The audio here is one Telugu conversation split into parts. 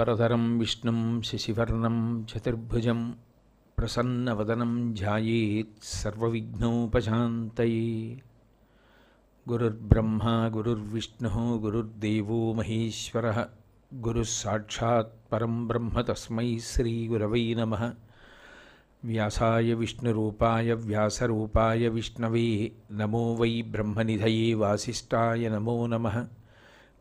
वरधरं विष्णु, शशिवर्ण, चतुर्भुज, प्रसन्नवदनं ध्यायेत् ध्यानोपात गुरुर्ब्रह्म, गुरुर्विष्णु, गुरुर्देव महेश्वर गुरुस्साक्षात्म ब्रह्म तस्म श्रीगुरव नम। व्यासाय विष्णुपाय व्यासरूपाय विष्णवे, नमो वै ब्रह्म निधि वासीय नमो नमः।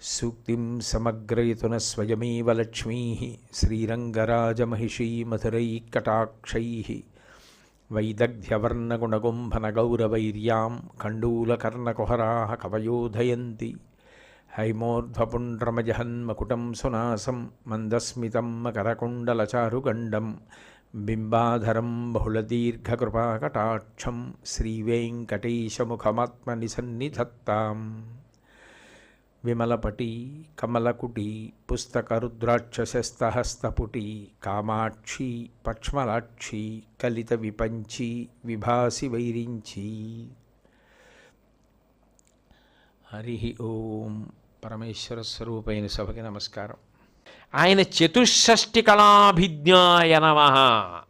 सूक्तिं समग्रयितुनस्वयमेव लक्ष्मीः श्रीरङ्गराजमहिषी मधुरैकटाक्षैः वैदग्ध्यवर्णगुणगुम्भनगौरवैर्यां कण्डूलकर्णकुहराः कवयोधयन्ति। हैमोर्ध्वपुण्ड्रमजहन्मकुटं सुनासं मन्दस्मितं मकरकुण्डलचारुगण्डं बिम्बाधरं बहुलदीर्घकृपाकटाक्षं श्रीवेङ्कटेशमुखमात्मनिसन्निधत्ताम्। విమలపటి కమలకుటి పుస్తకరుద్రాక్షసస్తహస్తపుటి కామాక్షి పక్ష్మలాక్షి కలిత విపంచి విభాసి వైరించి. హరి ఓం పరమేశ్వర స్వరూపైన సభకి నమస్కారం. ఆయన చతుషష్టి కళాభిజ్ఞాయ నమ.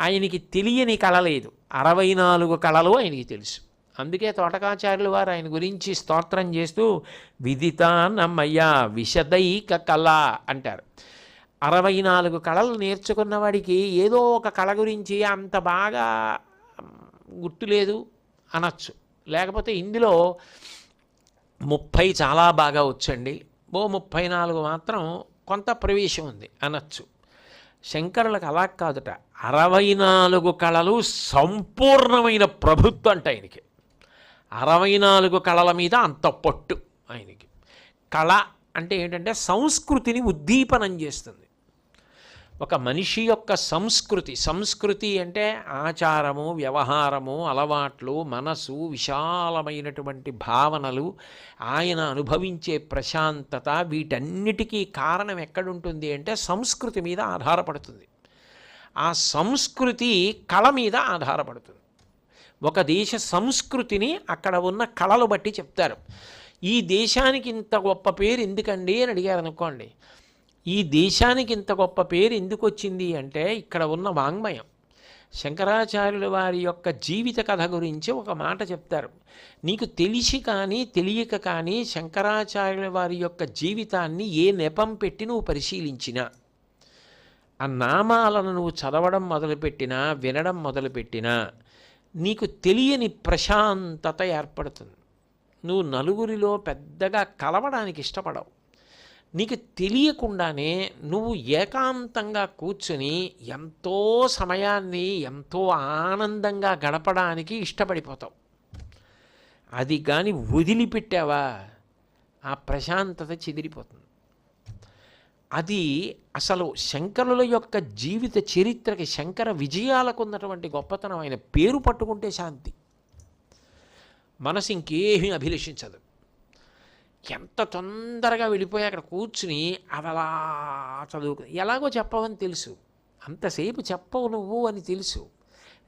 ఆయనకి తెలియని కళ లేదు. అరవై నాలుగు కళలు ఆయనకి తెలుసు. అందుకే తోటకాచార్యులు వారు ఆయన గురించి స్తోత్రం చేస్తూ విదితానమ్మయ్య విశదైక కళ అంటారు. అరవై నాలుగు కళలు నేర్చుకున్నవాడికి ఏదో ఒక కళ గురించి అంత బాగా గుర్తులేదు అనొచ్చు. లేకపోతే ఇందులో ముప్పై చాలా బాగా వచ్చండి. ఓ ముప్పై నాలుగు మాత్రం కొంత ప్రవేశం ఉంది అనొచ్చు. శంకరులకు అలా కాదుట. అరవై నాలుగు కళలు సంపూర్ణమైన ప్రభుత్వం అంట ఆయనకి. అరవై నాలుగు కళల మీద అంత పట్టు ఆయనకి. కళ అంటే ఏంటంటే సంస్కృతిని ఉద్దీపనం చేస్తుంది. ఒక మనిషి యొక్క సంస్కృతి సంస్కృతి అంటే ఆచారము వ్యవహారము అలవాట్లు మనసు విశాలమైనటువంటి భావనలు ఆయన అనుభవించే ప్రశాంతత వీటన్నిటికీ కారణం ఎక్కడుంటుంది అంటే సంస్కృతి మీద ఆధారపడుతుంది. ఆ సంస్కృతి కళ మీద ఆధారపడుతుంది. ఒక దేశ సంస్కృతిని అక్కడ ఉన్న కళలు బట్టి చెప్తారు. ఈ దేశానికి ఇంత గొప్ప పేరు ఎందుకండి అని అడిగారు అనుకోండి. ఈ దేశానికి ఇంత గొప్ప పేరు ఎందుకు వచ్చింది అంటే ఇక్కడ ఉన్న వాంగ్మయం. శంకరాచార్యుల వారి యొక్క జీవిత కథ గురించి ఒక మాట చెప్తారు. నీకు తెలిసి కానీ తెలియక కానీ శంకరాచార్యుల వారి యొక్క జీవితాన్ని ఏ నెపం పెట్టి నువ్వు పరిశీలించినా ఆ నామాలను నువ్వు చదవడం మొదలుపెట్టినా వినడం మొదలుపెట్టినా నీకు తెలియని ప్రశాంతత ఏర్పడుతుంది. నువ్వు నలుగురిలో పెద్దగా కలవడానికి ఇష్టపడవు. నీకు తెలియకుండానే నువ్వు ఏకాంతంగా కూర్చుని ఎంతో సమయాన్ని ఎంతో ఆనందంగా గడపడానికి ఇష్టపడిపోతావు. అది కానీ వదిలిపెట్టావా? ఆ ప్రశాంతత చెదిరిపోతుంది. అది అసలు శంకరుల యొక్క జీవిత చరిత్రకి శంకర విజయాలకు ఉన్నటువంటి గొప్పతనం. ఆయన పేరు పట్టుకుంటే శాంతి. మనసు ఇంకేమీ అభిలషించదు. ఎంత తొందరగా వెళ్ళిపోయి అక్కడ కూర్చుని అదలా చదువు ఎలాగో చెప్పవని తెలుసు. అంతసేపు చెప్పవు నువ్వు అని తెలుసు.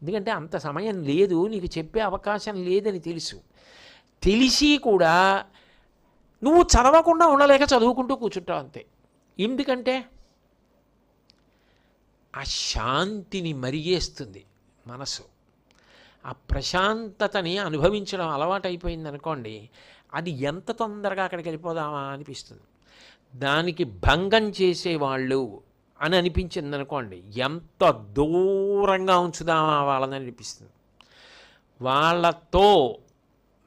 ఎందుకంటే అంత సమయం లేదు నీకు చెప్పే అవకాశం లేదని తెలుసు. తెలిసి కూడా నువ్వు చదవకుండా ఉండలేక చదువుకుంటూ కూర్చుంటావు అంతే. ఎందుకంటే ఆ శాంతిని మరిగేస్తుంది మనసు. ఆ ప్రశాంతతని అనుభవించడం అలవాటైపోయింది అనుకోండి అది ఎంత తొందరగా అక్కడికి వెళ్ళిపోదామా అనిపిస్తుంది. దానికి భంగం చేసేవాళ్ళు అని అనిపించింది అనుకోండి ఎంత దూరంగా ఉంచుదామా వాళ్ళని అనిపిస్తుంది. వాళ్ళతో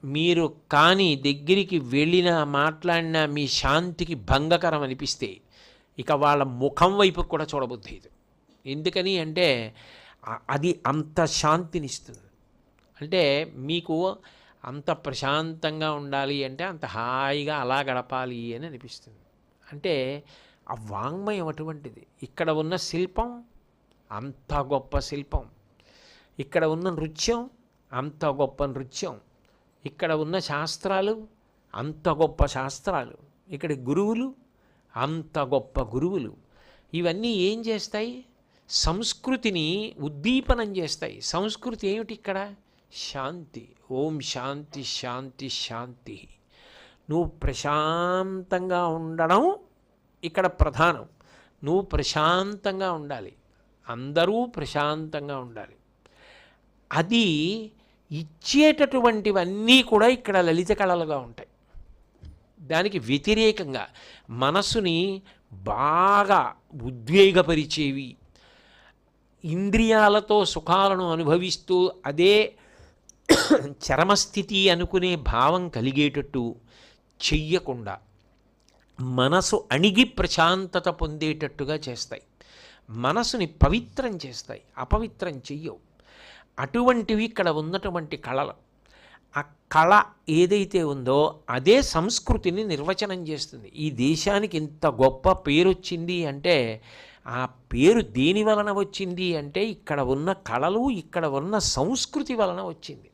మీరు కానీ దగ్గరికి వెళ్ళినా మాట్లాడినా మీ శాంతికి భంగకరం అనిపిస్తే ఇక వాళ్ళ ముఖం వైపు కూడా చూడబుద్ధి ఇది ఎందుకని అంటే అది అంత శాంతినిస్తుంది. అంటే మీకు అంత ప్రశాంతంగా ఉండాలి అంటే అంత హాయిగా అలా గడపాలి అని అనిపిస్తుంది. అంటే ఆ వాంగ్మయం అటువంటిది. ఇక్కడ ఉన్న శిల్పం అంత గొప్ప శిల్పం. ఇక్కడ ఉన్న నృత్యం అంత గొప్ప నృత్యం. ఇక్కడ ఉన్న శాస్త్రాలు అంత గొప్ప శాస్త్రాలు. ఇక్కడ గురువులు అంత గొప్ప గురువులు. ఇవన్నీ ఏం చేస్తాయి? సంస్కృతిని ఉద్దీపనం చేస్తాయి. సంస్కృతి ఏమిటి ఇక్కడ? శాంతి. ఓం శాంతి శాంతి శాంతి. నువ్వు ప్రశాంతంగా ఉండడం ఇక్కడ ప్రధానం. నువ్వు ప్రశాంతంగా ఉండాలి. అందరూ ప్రశాంతంగా ఉండాలి. అది ఇచ్చేటటువంటివన్నీ కూడా ఇక్కడ లలిత కళలుగా ఉంటాయి. దానికి వ్యతిరేకంగా మనస్సుని బాగా ఉద్వేగపరిచేవి ఇంద్రియాలతో సుఖాలను అనుభవిస్తూ అదే చరమస్థితి అనుకునే భావం కలిగేటట్టు చెయ్యకుండా మనసు అణిగి ప్రశాంతత పొందేటట్టుగా చేస్తాయి. మనసుని పవిత్రం చేస్తాయి. అపవిత్రం చెయ్యవు. అటువంటివి ఇక్కడ ఉన్నటువంటి కళలు. ఆ కళ ఏదైతే ఉందో అదే సంస్కృతిని నిర్వచనం చేస్తుంది. ఈ దేశానికి ఇంత గొప్ప పేరు వచ్చింది అంటే ఆ పేరు దేని వలన వచ్చింది అంటే ఇక్కడ ఉన్న కళలు ఇక్కడ ఉన్న సంస్కృతి వలన వచ్చింది.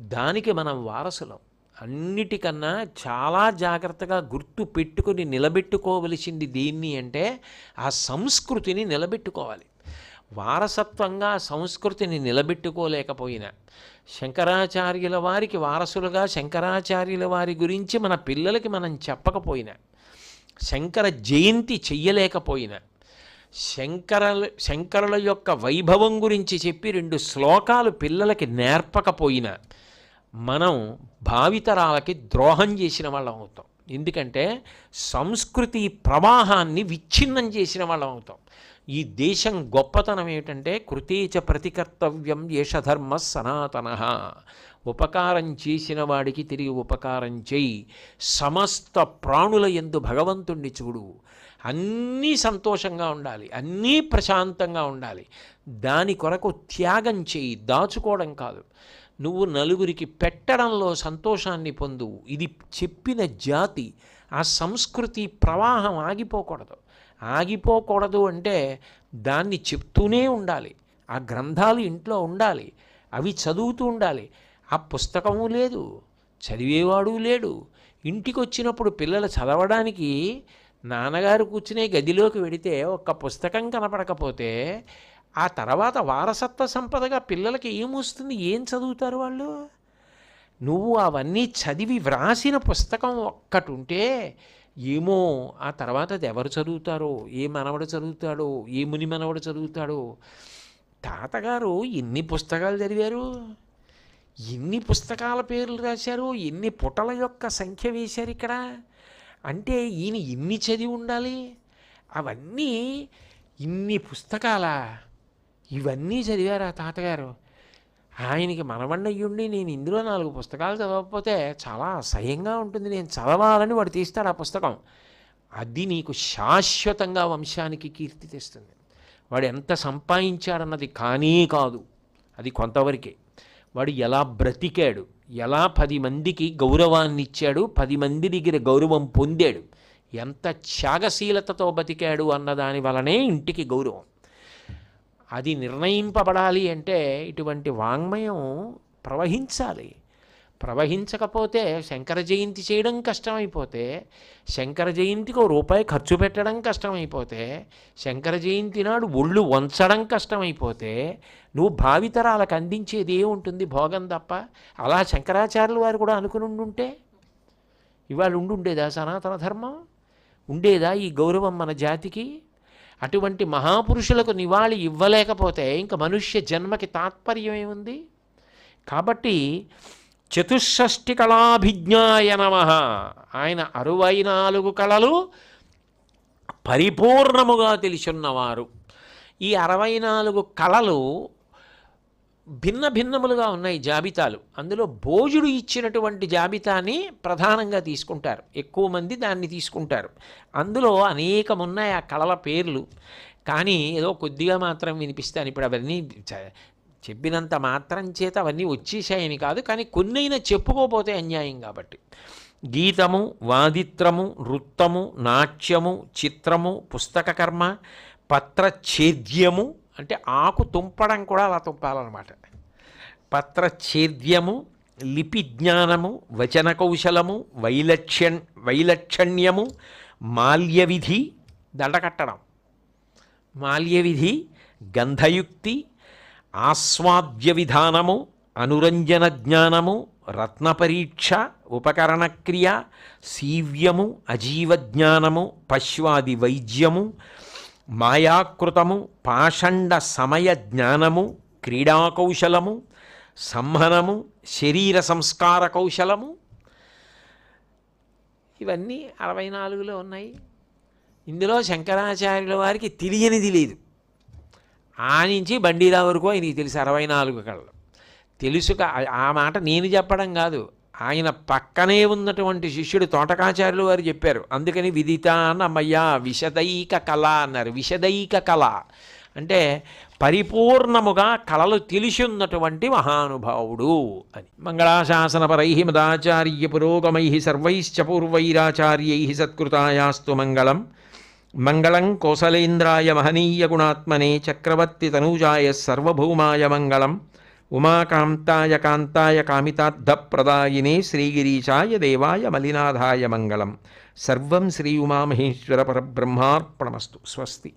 దానికి మనం వారసులం. అన్నిటికన్నా చాలా జాగ్రత్తగా గుర్తు పెట్టుకుని నిలబెట్టుకోవలసింది దేన్ని అంటే ఆ సంస్కృతిని నిలబెట్టుకోవాలి. వారసత్వంగా సంస్కృతిని నిలబెట్టుకోలేకపోయినా శంకరాచార్యుల వారికి వారసులుగా శంకరాచార్యుల వారి గురించి మన పిల్లలకి మనం చెప్పకపోయినా శంకర జయంతి చెయ్యలేకపోయినా శంకర శంకరుల యొక్క వైభవం గురించి చెప్పి రెండు శ్లోకాలు పిల్లలకి నేర్పకపోయినా మనం భావితరాలకి ద్రోహం చేసిన వాళ్ళం అవుతాం. ఎందుకంటే సంస్కృతి ప్రవాహాన్ని విచ్ఛిన్నం చేసిన వాళ్ళం అవుతాం. ఈ దేశం గొప్పతనం ఏమిటంటే కృతేచ ప్రతికర్తవ్యం యేషధర్మ సనాతన. ఉపకారం చేసిన వాడికి తిరిగి ఉపకారం చేయి. సమస్త ప్రాణుల ఎందు భగవంతుణ్ణి చూడు. అన్నీ సంతోషంగా ఉండాలి. అన్నీ ప్రశాంతంగా ఉండాలి. దాని కొరకు త్యాగం చేయి. దాచుకోవడం కాదు. నువ్వు నలుగురికి పెట్టడంలో సంతోషాన్ని పొందువు ఇది చెప్పిన జాతి. ఆ సంస్కృతి ప్రవాహం ఆగిపోకూడదు. ఆగిపోకూడదు అంటే దాన్ని చెప్తూనే ఉండాలి. ఆ గ్రంథాలు ఇంట్లో ఉండాలి. అవి చదువుతూ ఉండాలి. ఆ పుస్తకము లేదు. చదివేవాడు లేడు. ఇంటికి వచ్చినప్పుడు పిల్లలు చదవడానికి నాన్నగారు కూర్చునే గదిలోకి వెడితే ఒక్క పుస్తకం కనపడకపోతే ఆ తర్వాత వారసత్వ సంపదగా పిల్లలకి ఏమొస్తుంది ఏం చదువుతారు వాళ్ళు? నువ్వు అవన్నీ చదివి వ్రాసిన పుస్తకం ఒక్కటి ఉంటే ఏమో ఆ తర్వాత అది ఎవరు చదువుతారో ఏ మనవడు చదువుతాడో ఏ ముని మనవడు చదువుతాడో. తాతగారు ఎన్ని పుస్తకాలు చదివారు? ఎన్ని పుస్తకాల పేర్లు రాశారు? ఎన్ని పుటల యొక్క సంఖ్య వేశారు ఇక్కడ? అంటే ఈయన ఎన్ని చదివి ఉండాలి? అవన్నీ ఇన్ని పుస్తకాలా? ఇవన్నీ చదివారు ఆ తాతగారు? ఆయనకి మనవణ్ణయ్యుండి నేను ఇందులో నాలుగు పుస్తకాలు చదవకపోతే చాలా అసహ్యంగా ఉంటుంది. నేను చదవాలని వాడు తీస్తాడు ఆ పుస్తకం. అది నీకు శాశ్వతంగా వంశానికి కీర్తి తెస్తుంది. వాడు ఎంత సంపాదించాడన్నది కానీ కాదు. అది కొంతవరకే. వాడు ఎలా బ్రతికాడు ఎలా పది మందికి గౌరవాన్ని ఇచ్చాడు పది మంది దగ్గర గౌరవం పొందాడు ఎంత త్యాగశీలతతో బతికాడు అన్నదాని వలనే ఇంటికి గౌరవం. అది నిర్ణయింపబడాలి అంటే ఇటువంటి వాంగ్మయం ప్రవహించాలి. ప్రవహించకపోతే శంకర జయంతి చేయడం కష్టమైపోతే శంకర జయంతికి ఓ రూపాయి ఖర్చు పెట్టడం కష్టమైపోతే శంకర జయంతి నాడు ఒళ్ళు వంచడం కష్టమైపోతే నువ్వు భావితరాలకు అందించేది ఏముంటుంది భోగం తప్ప. అలా శంకరాచార్యులు వారు కూడా అనుకుని ఉండుంటే ఇవాళ ఉండుండేదా సనాతన ధర్మం? ఉండేదా ఈ గౌరవం మన జాతికి? అటువంటి మహాపురుషులకు నివాళి ఇవ్వలేకపోతే ఇంకా మనుష్య జన్మకి తాత్పర్యం ఏముంది? కాబట్టి చతుషష్టి కళాభిజ్ఞాయ నమ. ఆయన అరవై నాలుగు కళలు పరిపూర్ణముగా తెలిసున్నవారు ఈ అరవై నాలుగు కళలు భిన్న భిన్నములుగా ఉన్నాయి జాబితాలు. అందులో భోజుడు ఇచ్చినటువంటి జాబితాని ప్రధానంగా తీసుకుంటారు. ఎక్కువ మంది దాన్ని తీసుకుంటారు. అందులో అనేకమున్నాయి ఆ కళల పేర్లు. కానీ ఏదో కొద్దిగా మాత్రం వినిపిస్తాను ఇప్పుడు అవన్నీ చెప్పినంత మాత్రం చేత అవన్నీ వచ్చేసాయని కాదు. కానీ కొన్నైనా చెప్పుకోపోతే అన్యాయం కాబట్టి. గీతము వాదిత్రము నృత్తము నాట్యము చిత్రము పుస్తకకర్మ పత్రఛేద్యము అంటే ఆకు తుంపడం కూడా అలా తుంపాలన్నమాట. పత్రఛేద్యము లిపి జ్ఞానము వచన కౌశలము వైలక్ష్య వైలక్షణ్యము మాల్యవిధి దండకట్టడం. మాల్యవిధి గంధయుక్తి ఆస్వాద్య విధానము అనురంజన జ్ఞానము రత్నపరీక్ష ఉపకరణక్రియ సీవ్యము అజీవ జ్ఞానము పశ్వాది వైద్యము మాయాకృతము పాషండ సమయ జ్ఞానము క్రీడా కౌశలము సంహనము శరీర సంస్కార కౌశలము. ఇవన్నీ అరవై నాలుగులో ఉన్నాయి. ఇందులో శంకరాచార్యుల వారికి తెలియనిది లేదు. ఆ నుంచి బండిరా వరకు ఆయనకి తెలుసు అరవై నాలుగు కళ్ళు. తెలుసుక ఆ మాట నేను చెప్పడం కాదు. ఆయన పక్కనే ఉన్నటువంటి శిష్యుడు తోటకాచార్యులు వారు చెప్పారు. అందుకని విదితానమయ విశదైక కళ అన్నారు. విశదైక కళ అంటే పరిపూర్ణముగా కళలు తెలిసి ఉన్నటువంటి మహానుభావుడు అని. మంగళాశాసనపరై మదాచార్య పురోగమై సర్వైశ్చ పూర్వైరాచార్యై సత్కృతాయాస్తు మంగళం. మంగళం కోసలేంద్రాయ మహనీయ గుణాత్మనే చక్రవర్తి తనూజాయ సర్వభౌమాయ మంగళం. उमाकांताय कांताय कामिताद्धप्रदायिने श्रीगिरीशाय देवाय मलिनाधाय मंगलम सर्व श्री उमामहेश्वरपरब्रह्मार्पणमस्तु स्वस्ति।